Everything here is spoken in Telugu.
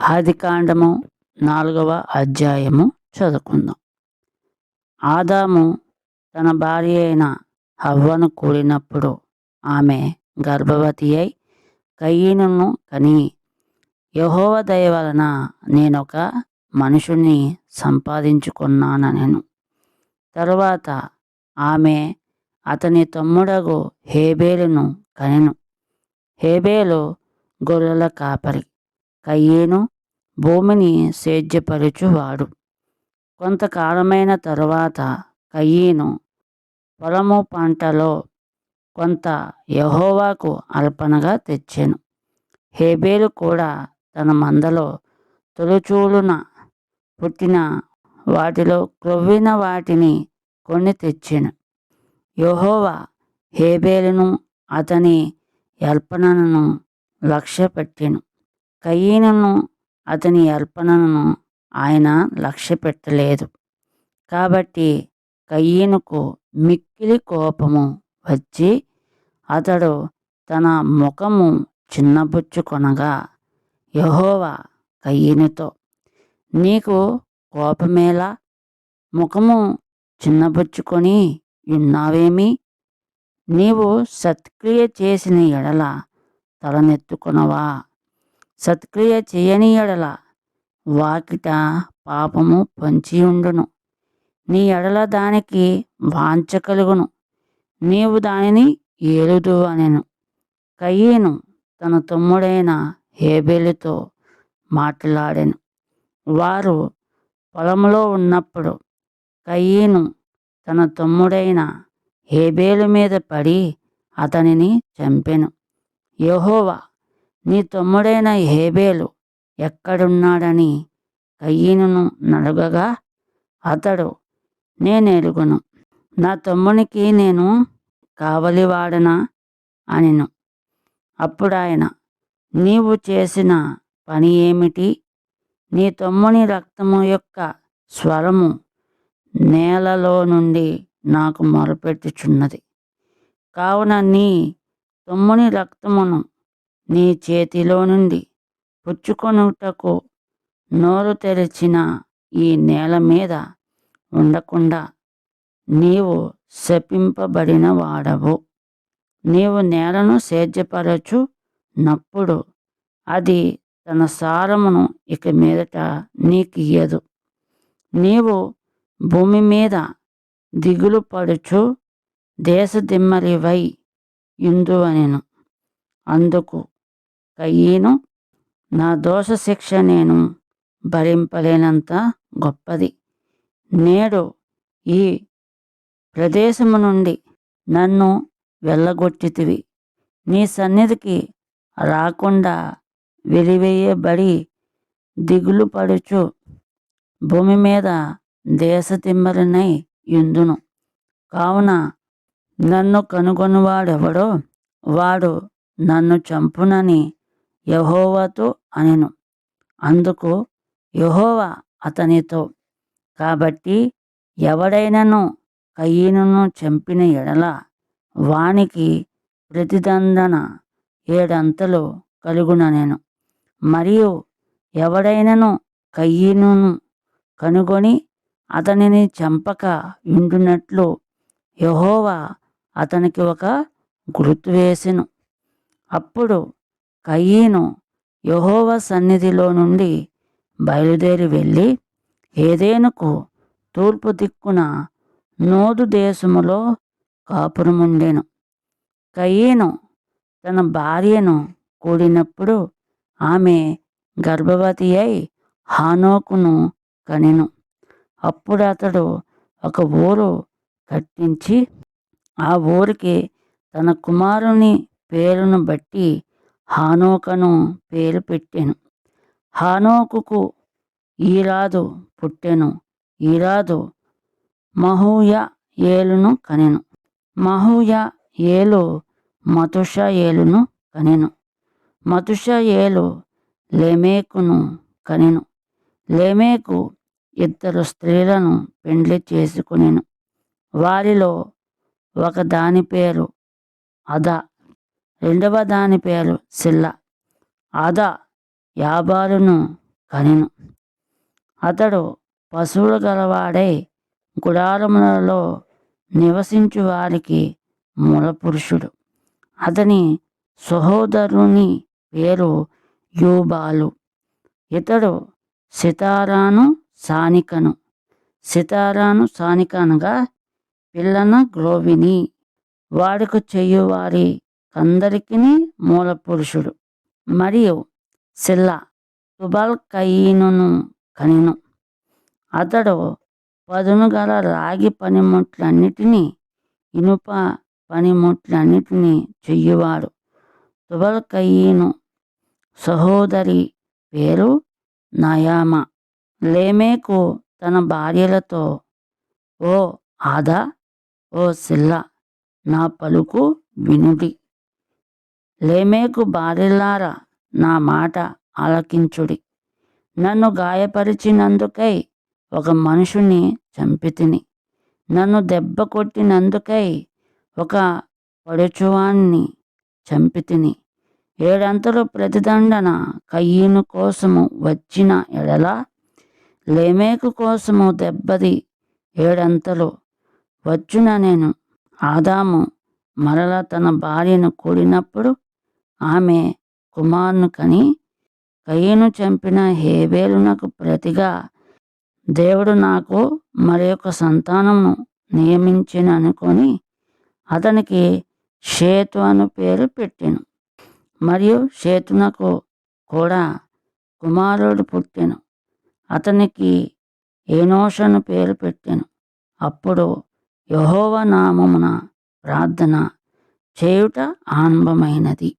ఆదికాండము నాలుగవ అధ్యాయము చదువుకుందాం. ఆదాము తన భార్య అయిన హవ్వను కూడినప్పుడు ఆమె గర్భవతి అయి కయ్యను కని యహోవ దయ వలన నేనొక మనుషుని నేను తరువాత ఆమె అతని తమ్ముడగు హేబేలును కనెను. హేబేలు గొర్రెల కాపరి. కయ్యేను భూమిని సేద్యపరచువాడు. కొంతకాలమైన తరువాత కయ్యేను పొలము పంటలో కొంత యహోవాకు అర్పణగా తెచ్చాను. హేబేలు కూడా తన మందలో తొలుచూలున పుట్టిన వాటిలో క్రొవ్విన వాటిని కొన్ని తెచ్చాను. యహోవా హేబేలును అతని అర్పణను లక్ష్యపెట్టాను. కయ్యనును అతని అర్పణను ఆయన లక్ష్య పెట్టలేదు. కాబట్టి కయ్యనుకు మిక్కిలి కోపము వచ్చి అతడు తన ముఖము చిన్నబుచ్చుకొనగా యహోవా కయ్యనుతో నీకు కోపమేలా? ముఖము చిన్నబుచ్చుకొని ఉన్నావేమి? నీవు సత్క్రియ చేసిన ఎడల తలనెత్తుకొనవా? సత్క్రియ చేయని ఎడల వాకిట పాపము పొంచియుండును. నీ ఎడల దానికి వాంఛ కలుగును. నీవు దానిని ఏలుదు అనెను. కయ్యేను తన తమ్ముడైన హేబేలుతో మాట్లాడాను. వారు పొలంలో ఉన్నప్పుడు కయ్యేను తన తమ్ముడైన హేబేలు మీద పడి అతనిని చంపెను. యహోవా నీ తమ్ముడైన హేబేలు ఎక్కడున్నాడని కయ్యను నడగగా అతడు నేనెరుగును నా తమ్మునికి నేను కావలివాడనా? అనిను. అప్పుడాయన నీవు చేసిన పని ఏమిటి? నీ తమ్ముని రక్తము యొక్క స్వరము నేలలో నుండి నాకు మొరపెట్టుచున్నది. కావున నీ తమ్ముని రక్తమును నీ చేతిలో నుండి పుచ్చుకొనుటకు నోరు తెరిచిన ఈ నేల మీద ఉండకుండా నీవు శపింపబడిన వాడవు నీవు నేలను సేద్యపరచు నప్పుడు అది తన సారమును ఇక మీదట నీకియ్యదు. నీవు భూమి మీద దిగులు పడుచు దేశదిమ్మలివై ఇందు అందుకు కయ్యను. నా దోష శిక్ష నేను భరింపలేనంత గొప్పది. నేడు ఈ ప్రదేశము నుండి నన్ను వెళ్ళగొట్టితివి. నీ సన్నిధికి రాకుండా వెలివేయబడి దిగులు పడుచు భూమి మీద దేశతిమ్మరినై ఇందును కావున నన్ను కనుగొనువాడెవడో వాడు నన్ను చంపునని యహోవాతో అనెను. అందుకు యహోవా అతనితో కాబట్టి ఎవడైనను కయ్యను చంపిన ఎడల వానికి ప్రతిదండన ఏడంతలు కలుగుననెను. మరియు ఎవడైనను కయ్యను కనుగొని అతనిని చంపక ఉండునట్లు యహోవా అతనికి ఒక గుర్తు వేసెను. అప్పుడు కయ్యను యహోవ సన్నిధిలో నుండి బయలుదేరి వెళ్ళి ఏదేనుకు తూర్పు దిక్కున నోదు దేశములో కాపురముండెను. కయ్యను తన భార్యను కూడినప్పుడు ఆమె గర్భవతి అయి హానోకును కనెను. అప్పుడు అతడు ఒక ఊరు కట్టించి ఆ ఊరికి తన కుమారుని పేరును బట్టి హానోకను పేరు పెట్టెను. హానోకుకు ఈరాదు పుట్టెను. ఈరాదు మహూయ ఏలును కనెను. మహూయ ఏలు మతుష ఏలును కనెను. మతుష ఏలు లేమేకును కనెను. లేమేకు ఇద్దరు స్త్రీలను పెండ్లి చేసుకునేను. వారిలో ఒక దాని పేరు అదా. రెండవ దాని పేరు సిల్ల. ఆదా యాబాలును కనెను. అతడు పశువులు గలవాడై గుడారములలో నివసించు వారికి మూలపురుషుడు. అతని సహోదరుని పేరు యూబాలు. ఇతడు సితారాను సానికను. సితారాను సానికనగా పిల్లన గ్రోవిని. వాడుకు చెయ్యువారి అందరికీ మూల పురుషుడు మరియు సిల్ల తుబల్ కయీనును కనెను. అతడు పదును గల రాగి పనిముట్లన్నిటినీ ఇనుప పనిముట్లన్నిటినీ చెయ్యువాడు. తుబల్ కయీను సహోదరి పేరు నయామ. లేమేకు తన భార్యలతో ఓ ఆదా ఓ సిల్ల నా పలుకు వినుడి. లేమేకు భార్యలారా నా మాట ఆలకించుడి. నన్ను గాయపరిచినందుకై ఒక మనుషుని చంపితిని. నన్ను దెబ్బ కొట్టినందుకై ఒక పడుచువాన్ని చంపితిని. ఏడంతలు ప్రతిదండన కయ్యను కోసము వచ్చిన ఎడల లేమేకు కోసము దెబ్బది ఏడంతలు వచ్చున నేను ఆదాము మరల తన భార్యను కూడినప్పుడు ఆమె కుమారును కని కయ్యను చంపిన హేబేలునకు ప్రతిగా. దేవుడు నాకు మరి ఒక సంతానమును నియమించిననుకొని అతనికి షేతు అను పేరు పెట్టెను. మరియు షేతునకు కూడా కుమారుడు పుట్టెను. అతనికి ఏనోషను పేరు పెట్టాను. అప్పుడు యహోవ నామమున ప్రార్థన చేయుట ఆనందమైనది